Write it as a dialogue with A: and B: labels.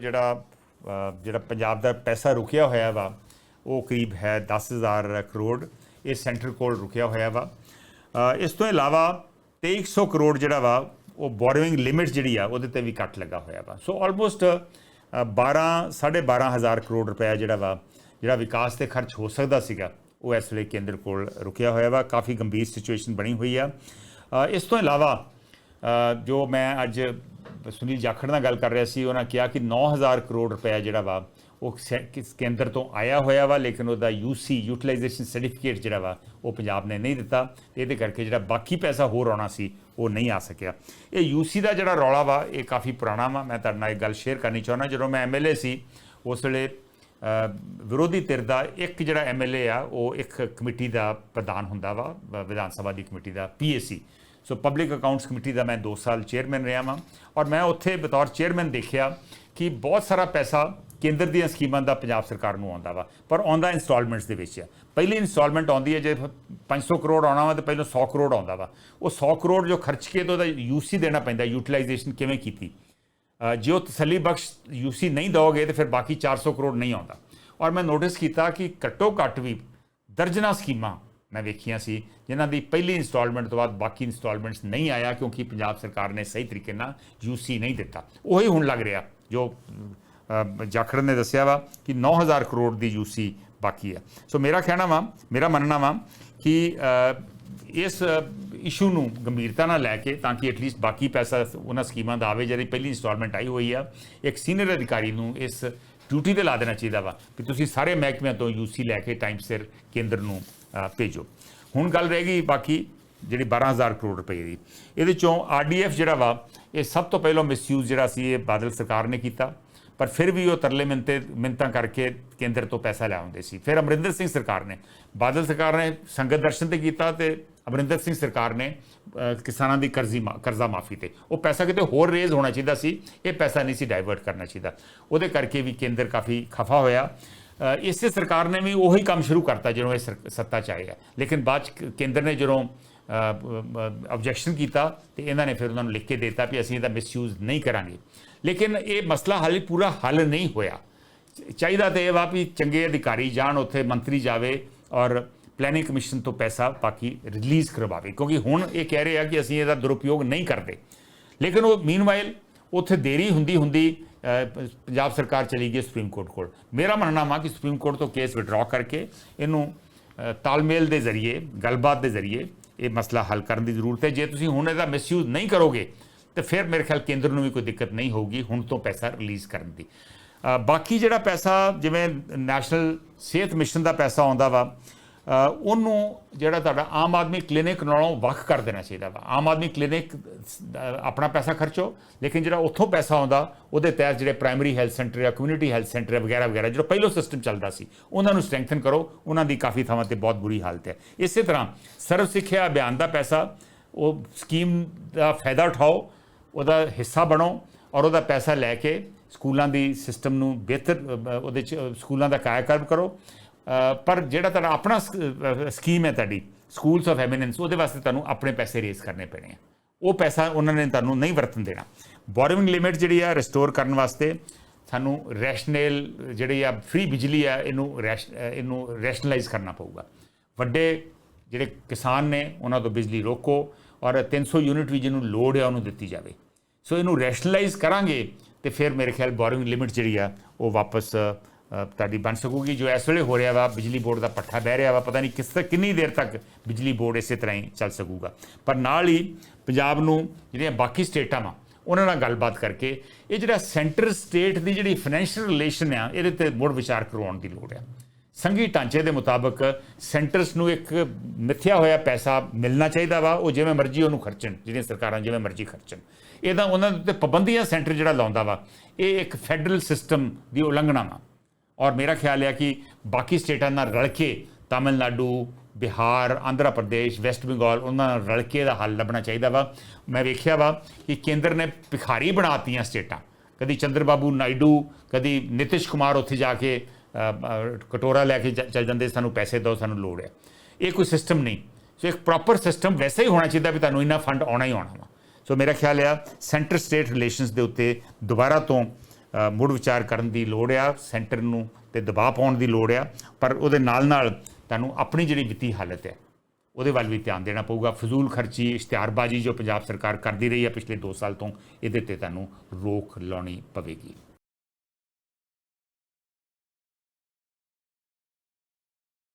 A: ਜਿਹੜਾ ਜਿਹੜਾ ਪੰਜਾਬ ਦਾ ਪੈਸਾ ਰੁਕਿਆ ਹੋਇਆ ਵਾ, ਉਹ ਕਰੀਬ ਹੈ 10000 ਕਰੋੜ, ਇਹ ਸੈਂਟਰ ਕੋਲ ਰੁਕਿਆ ਹੋਇਆ ਵਾ। ਇਸ ਤੋਂ ਇਲਾਵਾ 2300 ਕਰੋੜ ਜਿਹੜਾ ਵਾ, ਉਹ ਬੋਰੋਇੰਗ ਲਿਮਿਟ ਜਿਹੜੀ ਆ, ਉਹਦੇ ਤੇ ਵੀ ਕੱਟ ਲੱਗਾ ਹੋਇਆ ਵਾ। ਸੋ ਆਲਮੋਸਟ 12 12500 ਕਰੋੜ ਰੁਪਏ ਜਿਹੜਾ ਵਾ, ਜਿਹੜਾ ਵਿਕਾਸ ਤੇ ਖਰਚ ਹੋ ਸਕਦਾ ਸੀਗਾ, ਉਹ ਇਸ ਵੇਲੇ ਕੇਂਦਰ ਕੋਲ ਰੁਕਿਆ ਹੋਇਆ ਵਾ। ਕਾਫੀ ਗੰਭੀਰ ਸਿਚੁਏਸ਼ਨ ਬਣੀ ਹੋਈ ਆ। ਇਸ ਤੋਂ ਇਲਾਵਾ ਜੋ ਮੈਂ ਅੱਜ ਸੁਨੀਲ ਜਾਖੜ ਨਾਲ ਗੱਲ ਕਰ ਰਿਹਾ ਸੀ, ਉਹਨਾਂ ਕਿਹਾ ਕਿ 9000 ਕਰੋੜ ਰੁਪਏ ਜਿਹੜਾ ਵਾ, ਉਹ ਸੈ- ਕਿਸ ਕੇਂਦਰ ਤੋਂ ਆਇਆ ਹੋਇਆ ਵਾ, ਲੇਕਿਨ ਉਹਦਾ ਯੂਸੀ ਯੂਟਿਲਾਈਜੇਸ਼ਨ ਸਰਟੀਫਿਕੇਟ ਜਿਹੜਾ ਵਾ, ਉਹ ਪੰਜਾਬ ਨੇ ਨਹੀਂ ਦਿੱਤਾ। ਇਹਦੇ ਕਰਕੇ ਜਿਹੜਾ ਬਾਕੀ ਪੈਸਾ ਹੋਰ ਆਉਣਾ ਸੀ, ਉਹ ਨਹੀਂ ਆ ਸਕਿਆ। ਇਹ ਯੂਸੀ ਦਾ ਜਿਹੜਾ ਰੌਲਾ ਵਾ, ਇਹ ਕਾਫੀ ਪੁਰਾਣਾ ਵਾ। ਮੈਂ ਤੁਹਾਡੇ ਨਾਲ ਇੱਕ ਗੱਲ ਸ਼ੇਅਰ ਕਰਨੀ ਚਾਹੁੰਦਾ, ਜਦੋਂ ਮੈਂ ਐਮਐਲਏ ਸੀ, ਉਸ ਵੇਲੇ ਵਿਰੋਧੀ ਧਿਰ ਦਾ ਇੱਕ ਜਿਹੜਾ ਐਮਐਲਏ ਆ, ਉਹ ਇੱਕ ਕਮੇਟੀ ਦਾ ਪ੍ਰਧਾਨ ਹੁੰਦਾ ਵਾ ਵਿਧਾਨ ਸਭਾ ਦੀ ਕਮੇਟੀ ਦਾ PAC so public accounts committee ਦਾ ਮੈਂ 2 ਸਾਲ ਚੇਅਰਮੈਨ ਰਿਹਾ ਵਾਂ ਔਰ ਮੈਂ ਉੱਥੇ ਬਤੌਰ ਚੇਅਰਮੈਨ ਦੇਖਿਆ ਕਿ ਬਹੁਤ ਸਾਰਾ ਪੈਸਾ ਕੇਂਦਰ ਦੀਆਂ ਸਕੀਮਾਂ ਦਾ ਪੰਜਾਬ ਸਰਕਾਰ ਨੂੰ ਆਉਂਦਾ ਵਾ, ਪਰ ਆਉਂਦਾ ਇਨਸਟਾਲਮੈਂਟਸ ਦੇ ਵਿੱਚ ਆ। ਪਹਿਲੀ ਇਨਸਟਾਲਮੈਂਟ ਆਉਂਦੀ ਹੈ ਜੇ 500 ਕਰੋੜ ਆਉਣਾ ਵਾ ਤਾਂ ਪਹਿਲਾਂ 100 ਕਰੋੜ ਆਉਂਦਾ ਵਾ। ਉਹ 100 ਕਰੋੜ ਜੋ ਖਰਚ ਕੇ ਤਾਂ ਉਹਦਾ ਯੂਸੀ ਦੇਣਾ ਪੈਂਦਾ ਯੂਟਿਲਾਈਜੇਸ਼ਨ ਕਿਵੇਂ ਕੀਤੀ? ਜੇ ਉਹ ਤਸੱਲੀ ਬਖਸ਼ ਯੂਸੀ ਨਹੀਂ ਦੋਗੇ ਤਾਂ ਫਿਰ ਬਾਕੀ 400 ਕਰੋੜ ਨਹੀਂ ਆਉਂਦਾ। ਔਰ ਮੈਂ ਨੋਟਿਸ ਕੀਤਾ ਕਿ ਘੱਟੋ ਘੱਟ ਵੀ ਦਰਜਨਾ ਸਕੀਮਾਂ ਮੈਂ ਵੇਖੀਆਂ ਸੀ, ਜਿਨ੍ਹਾਂ ਦੀ ਪਹਿਲੀ ਇਨਸਟਾਲਮੈਂਟ ਤੋਂ ਬਾਅਦ ਬਾਕੀ ਇਨਸਟਾਲਮੈਂਟਸ ਨਹੀਂ ਆਇਆ ਕਿਉਂਕਿ ਪੰਜਾਬ ਸਰਕਾਰ ਨੇ ਸਹੀ ਤਰੀਕੇ ਨਾਲ ਯੂਸੀ ਨਹੀਂ ਦਿੱਤਾ। ਉਹੀ ਹੁਣ ਲੱਗ ਰਿਹਾ, ਜੋ ਜਾਖੜ ਨੇ ਦੱਸਿਆ ਵਾ ਕਿ 9000 ਕਰੋੜ ਦੀ ਯੂਸੀ ਬਾਕੀ ਆ ਸੋ ਮੇਰਾ ਕਹਿਣਾ ਵਾ, ਮੇਰਾ ਮੰਨਣਾ ਵਾ ਕਿ ਇਸ ਇਸ਼ੂ ਨੂੰ ਗੰਭੀਰਤਾ ਨਾਲ ਲੈ ਕੇ ਤਾਂ ਕਿ ਐਟਲੀਸਟ ਬਾਕੀ ਪੈਸਾ ਉਹਨਾਂ ਸਕੀਮਾਂ ਦਾ ਆਵੇ, ਜਿਹੜੀ ਪਹਿਲੀ ਇਨਸਟਾਲਮੈਂਟ ਆਈ ਹੋਈ ਆ, ਇੱਕ ਸੀਨੀਅਰ ਅਧਿਕਾਰੀ ਨੂੰ ਇਸ ਡਿਊਟੀ ਤੇ ਲਾ ਦੇਣਾ ਚਾਹੀਦਾ ਵਾ ਕਿ ਤੁਸੀਂ ਸਾਰੇ ਮਹਿਕਮਿਆਂ ਤੋਂ ਯੂਸੀ ਲੈ ਕੇ ਟਾਈਮ ਸਿਰ ਕੇਂਦਰ ਨੂੰ ਭੇਜੋ। ਹੁਣ ਗੱਲ ਰਹਿ ਗਈ ਬਾਕੀ ਜਿਹੜੀ 12000 ਕਰੋੜ ਰੁਪਏ ਦੀ। ਇਹਦੇ ਚੋਂ ਆਰਡੀਐਫ ਜਿਹੜਾ ਵਾ, ਇਹ ਸਭ ਤੋਂ ਪਹਿਲਾਂ ਮਿਸਯੂਜ਼ ਜਿਹੜਾ ਸੀ, ਇਹ ਬਾਦਲ ਸਰਕਾਰ ਨੇ ਕੀਤਾ। ਪਰ ਫਿਰ ਵੀ ਉਹ ਤਰਲੇ ਮਿੰਤੇ, ਮਿੰਤਾਂ ਕਰਕੇ ਕੇਂਦਰ ਤੋਂ ਪੈਸਾ ਲੈ ਆਉਂਦੇ ਸੀ। ਫਿਰ ਅਮਰਿੰਦਰ ਸਿੰਘ ਸਰਕਾਰ ਨੇ, ਬਾਦਲ ਸਰਕਾਰ ਨੇ ਸੰਗਤ ਦਰਸ਼ਨ ਤੇ ਕੀਤਾ ਤੇ ਅਮਰਿੰਦਰ ਸਿੰਘ ਸਰਕਾਰ ਨੇ ਕਿਸਾਨਾਂ ਦੀ ਕਰਜ਼ੀ ਮਾ- ਕਰਜ਼ਾ ਮਾਫੀ ਤੇ। ਉਹ ਪੈਸਾ ਕਿਤੇ ਹੋਰ ਰੇਜ਼ ਹੋਣਾ ਚਾਹੀਦਾ ਸੀ, ਇਹ ਪੈਸਾ ਨਹੀਂ ਸੀ ਡਾਈਵਰਟ ਕਰਨਾ ਚਾਹੀਦਾ। ਉਹਦੇ ਕਰਕੇ ਵੀ ਕੇਂਦਰ ਕਾਫੀ ਖਫਾ ਹੋਇਆ। ਇਸੇ ਸਰਕਾਰ ਨੇ ਵੀ ਉਹੀ ਕੰਮ ਸ਼ੁਰੂ ਕਰਤਾ ਜਦੋਂ ਇਹ ਸਰ- ਸੱਤਾ ਚ ਆਏਗਾ ਲੇਕਿਨ ਬਾਅਦ ਚ ਕੇਂਦਰ ਨੇ ਜਦੋਂ ਆਬਜੈਕਸ਼ਨ ਕੀਤਾ, ਤੇ ਇਹਨਾਂ ਨੇ ਫਿਰ ਉਹਨਾਂ ਨੂੰ ਲਿਖ ਕੇ ਦਿੱਤਾ ਵੀ ਅਸੀਂ ਇਹਦਾ ਮਿਸਯੂਜ਼ ਨਹੀਂ ਕਰਾਂਗੇ। ਲੇਕਿਨ ਇਹ ਮਸਲਾ ਹਾਲੇ ਪੂਰਾ ਹੱਲ ਨਹੀਂ ਹੋਇਆ। ਚਾਹੀਦਾ ਤੇ ਇਹ ਵਾ ਵੀ ਚੰਗੇ ਅਧਿਕਾਰੀ ਜਾਣ, ਉੱਥੇ ਮੰਤਰੀ ਜਾਵੇ ਔਰ ਪਲੈਨਿੰਗ ਕਮਿਸ਼ਨ ਤੋਂ ਪੈਸਾ ਬਾਕੀ ਰਿਲੀਜ਼ ਕਰਵਾਵੇ। ਕਿਉਂਕਿ ਹੁਣ ਇਹ ਕਹਿ ਰਹੇ ਆ ਕਿ ਅਸੀਂ ਇਹਦਾ ਦੁਰਉਪਯੋਗ ਨਹੀਂ ਕਰਦੇ। ਲੇਕਿਨ ਉਹ ਮੀਨਵਾਈਲ ਉੱਥੇ ਦੇਰੀ ਹੁੰਦੀ ਹੁੰਦੀ ਪੰਜਾਬ ਸਰਕਾਰ ਚਲੀ ਗਈ ਸੁਪਰੀਮ ਕੋਰਟ ਕੋਲ। ਮੇਰਾ ਮੰਨਣਾ ਵਾ ਕਿ ਸੁਪਰੀਮ ਕੋਰਟ ਤੋਂ ਕੇਸ ਵਿਡਰਾ ਕਰਕੇ ਇਹਨੂੰ ਤਾਲਮੇਲ ਦੇ ਜ਼ਰੀਏ, ਗੱਲਬਾਤ ਦੇ ਜ਼ਰੀਏ ਇਹ ਮਸਲਾ ਹੱਲ ਕਰਨ ਦੀ ਜ਼ਰੂਰਤ ਹੈ। ਜੇ ਤੁਸੀਂ ਹੁਣ ਇਹਦਾ ਮਿਸਯੂਜ਼ ਨਹੀਂ ਕਰੋਗੇ, ਤੇ ਫਿਰ ਮੇਰੇ ਖਿਆਲ ਕੇਂਦਰ ਨੂੰ ਵੀ ਕੋਈ ਦਿੱਕਤ ਨਹੀਂ ਹੋਊਗੀ ਹੁਣ ਤੋਂ ਪੈਸਾ ਰਿਲੀਜ਼ ਕਰਨ ਦੀ। ਬਾਕੀ ਜਿਹੜਾ ਪੈਸਾ ਜਿਵੇਂ ਨੈਸ਼ਨਲ ਸਿਹਤ ਮਿਸ਼ਨ ਦਾ ਪੈਸਾ ਆਉਂਦਾ ਵਾ ਉਹਨੂੰ ਜਿਹੜਾ ਤੁਹਾਡਾ ਆਮ ਆਦਮੀ ਕਲੀਨਿਕ ਨਾਲੋਂ ਵੱਖ ਕਰ ਦੇਣਾ ਚਾਹੀਦਾ ਵਾ। ਆਮ ਆਦਮੀ ਕਲੀਨਿਕ ਆਪਣਾ ਪੈਸਾ ਖਰਚੋ, ਲੇਕਿਨ ਜਿਹੜਾ ਉੱਥੋਂ ਪੈਸਾ ਆਉਂਦਾ, ਉਹਦੇ ਤਹਿਤ ਜਿਹੜੇ ਪ੍ਰਾਇਮਰੀ ਹੈਲਥ ਸੈਂਟਰ ਜਾਂ ਕਮਿਊਨਿਟੀ ਹੈਲਥ ਸੈਂਟਰ ਵਗੈਰਾ ਵਗੈਰਾ, ਜਿਹੜਾ ਪਹਿਲੋ ਸਿਸਟਮ ਚੱਲਦਾ ਸੀ, ਉਹਨਾਂ ਨੂੰ ਸਟਰੈਂਥਨ ਕਰੋ, ਉਹਨਾਂ ਦੀ ਕਾਫੀ ਥਾਵਾਂ ਤੇ ਬਹੁਤ ਬੁਰੀ ਹਾਲਤ ਹੈ। ਇਸੇ ਤਰ੍ਹਾਂ ਸਰਵ ਸਿੱਖਿਆ ਅਭਿਆਨ ਦਾ ਪੈਸਾ, ਉਹ ਸਕੀਮ ਦਾ ਫਾਇਦਾ ਉਠਾਓ, ਉਹਦਾ ਹਿੱਸਾ ਬਣੋ ਔਰ ਉਹਦਾ ਪੈਸਾ ਲੈ ਕੇ ਸਕੂਲਾਂ ਦੀ ਸਿਸਟਮ ਨੂੰ ਬਿਹਤਰ ਉਹਦੇ ਚ ਸਕੂਲਾਂ ਦਾ ਕਾਇਆਕਲਪ ਕਰੋ। ਪਰ ਜਿਹੜਾ ਤੁਹਾਡਾ ਆਪਣਾ ਸਕੀਮ ਹੈ ਤੁਹਾਡੀ ਸਕੂਲਸ ਆਫ ਐਮੀਨੈਂਸ ਉਹਦੇ ਵਾਸਤੇ ਤੁਹਾਨੂੰ ਆਪਣੇ ਪੈਸੇ ਰੇਜ਼ ਕਰਨੇ ਪੈਣੇ ਆ। ਉਹ ਪੈਸਾ ਉਹਨਾਂ ਨੇ ਤੁਹਾਨੂੰ ਨਹੀਂ ਵਰਤਣ ਦੇਣਾ। ਬੋਰੋਇੰਗ ਲਿਮਿਟ ਜਿਹੜੀ ਆ ਰਿਸਟੋਰ ਕਰਨ ਵਾਸਤੇ ਸਾਨੂੰ ਰੈਸ਼ਨਲ ਜਿਹੜੀ ਆ ਫ੍ਰੀ ਬਿਜਲੀ ਆ, ਇਹਨੂੰ ਰੈਸ਼- ਇਹਨੂੰ ਰੈਸ਼ਨਲਾਈਜ਼ ਕਰਨਾ ਪਊਗਾ। ਵੱਡੇ ਜਿਹੜੇ ਕਿਸਾਨ ਨੇ, ਉਹਨਾਂ ਤੋਂ ਬਿਜਲੀ ਰੋਕੋ ਔਰ 300 ਯੂਨਿਟ ਵੀ ਜਿਹਨੂੰ ਲੋੜ ਹੈ ਉਹਨੂੰ ਦਿੱਤੀ ਜਾਵੇ। ਸੋ ਇਹਨੂੰ ਰੈਸ਼ਨਲਾਈਜ਼ ਕਰਾਂਗੇ ਤੇ ਫਿਰ ਮੇਰੇ ਖਿਆਲ ਬੋਰਿੰਗ ਲਿਮਿਟ ਜਿਹੜੀ ਆ, ਉਹ ਵਾਪਸ ਤੁਹਾਡੀ ਬਣ ਸਕੂਗੀ। ਜੋ ਇਸ ਵੇਲੇ ਹੋ ਰਿਹਾ ਵਾ, ਬਿਜਲੀ ਬੋਰਡ ਦਾ ਪੱਠਾ ਬਹਿ ਰਿਹਾ ਵਾ, ਪਤਾ ਨਹੀਂ ਕਿਸ ਤੱਕ ਕਿੰਨੀ ਦੇਰ ਤੱਕ ਬਿਜਲੀ ਬੋਰਡ ਇਸੇ ਤਰ੍ਹਾਂ ਹੀ ਚੱਲ ਸਕੂਗਾ। ਪਰ ਨਾਲ ਹੀ ਪੰਜਾਬ ਨੂੰ ਜਿਹੜੀਆਂ ਬਾਕੀ ਸਟੇਟਾਂ ਵਾ, ਉਹਨਾਂ ਨਾਲ ਗੱਲਬਾਤ ਕਰਕੇ ਇਹ ਜਿਹੜਾ ਸੈਂਟਰ ਸਟੇਟ ਦੀ ਜਿਹੜੀ ਫਾਈਨੈਂਸ਼ੀਅਲ ਰਿਲੇਸ਼ਨ ਆ, ਇਹਦੇ ਤੇ ਮੁੜ ਵਿਚਾਰ ਕਰਵਾਉਣ ਦੀ ਲੋੜ ਆ। ਸੰਘੀ ਢਾਂਚੇ ਦੇ ਮੁਤਾਬਕ ਸੈਂਟਰਸ ਨੂੰ ਇੱਕ ਮਿੱਥਿਆ ਹੋਇਆ ਪੈਸਾ ਮਿਲਣਾ ਚਾਹੀਦਾ ਵਾ, ਉਹ ਜਿਵੇਂ ਮਰਜ਼ੀ ਉਹਨੂੰ ਖਰਚਣ, ਜਿਹੜੀਆਂ ਸਰਕਾਰਾਂ ਜਿਵੇਂ ਮਰਜ਼ੀ ਖਰਚਣ। ਇਹਦਾ ਉਹਨਾਂ ਦੇ ਉੱਤੇ ਪਾਬੰਦੀਆਂ ਸੈਂਟਰ ਜਿਹੜਾ ਲਾਉਂਦਾ ਵਾ, ਇਹ ਇੱਕ ਫੈਡਰਲ ਸਿਸਟਮ ਦੀ ਉਲੰਘਣਾ ਵਾ। ਔਰ ਮੇਰਾ ਖਿਆਲ ਹੈ ਕਿ ਬਾਕੀ ਸਟੇਟਾਂ ਨਾਲ ਰਲ ਕੇ ਤਾਮਿਲਨਾਡੂ, ਬਿਹਾਰ, ਆਂਧਰਾ ਪ੍ਰਦੇਸ਼, ਵੈਸਟ ਬੰਗਾਲ, ਉਹਨਾਂ ਨਾਲ ਰਲ ਕੇ ਦਾ ਹੱਲ ਲੱਭਣਾ ਚਾਹੀਦਾ ਵਾ। ਮੈਂ ਵੇਖਿਆ ਵਾ ਕਿ ਕੇਂਦਰ ਨੇ ਭਿਖਾਰੀ ਬਣਾਤੀਆਂ ਸਟੇਟਾਂ। ਕਦੀ ਚੰਦਰਬਾਬੂ ਨਾਇਡੂ, ਕਦੀ ਨਿਤਿਸ਼ ਕੁਮਾਰ ਉੱਥੇ ਜਾ ਕੇ ਕਟੋਰਾ ਲੈ ਕੇ ਚੱਲ ਜਾਂਦੇ, ਸਾਨੂੰ ਪੈਸੇ ਦਿਓ, ਸਾਨੂੰ ਲੋੜ ਹੈ। ਇਹ ਕੋਈ ਸਿਸਟਮ ਨਹੀਂ। ਸੋ ਇੱਕ ਪ੍ਰੋਪਰ ਸਿਸਟਮ ਵੈਸੇ ਹੀ ਹੋਣਾ ਚਾਹੀਦਾ ਵੀ ਤੁਹਾਨੂੰ ਇੰਨਾ ਫੰਡ ਆਉਣਾ ਹੀ ਆਉਣਾ ਵਾ। ਸੋ ਮੇਰਾ ਖਿਆਲ ਆ ਸੈਂਟਰ ਸਟੇਟ ਰਿਲੇਸ਼ਨਸ ਦੇ ਉੱਤੇ ਦੁਬਾਰਾ ਤੋਂ ਮੁੜ ਵਿਚਾਰ ਕਰਨ ਦੀ ਲੋੜ ਆ, ਸੈਂਟਰ ਨੂੰ ਤੇ ਦਬਾਅ ਪਾਉਣ ਦੀ ਲੋੜ ਆ, ਪਰ ਉਹਦੇ ਨਾਲ ਨਾਲ ਤੁਹਾਨੂੰ ਆਪਣੀ ਜਿਹੜੀ ਵਿੱਤੀ ਹਾਲਤ ਹੈ, ਉਹਦੇ ਵੱਲ ਵੀ ਧਿਆਨ ਦੇਣਾ ਪਊਗਾ। ਫਜ਼ੂਲ ਖਰਚੀ, ਇਸ਼ਤਿਹਾਰਬਾਜ਼ੀ ਜੋ ਪੰਜਾਬ ਸਰਕਾਰ ਕਰਦੀ ਰਹੀ ਹੈ ਪਿਛਲੇ 2 ਸਾਲ ਤੋਂ, ਇਹਦੇ ਤੇ ਤੁਹਾਨੂੰ ਰੋਕ ਲਾਉਣੀ ਪਵੇਗੀ।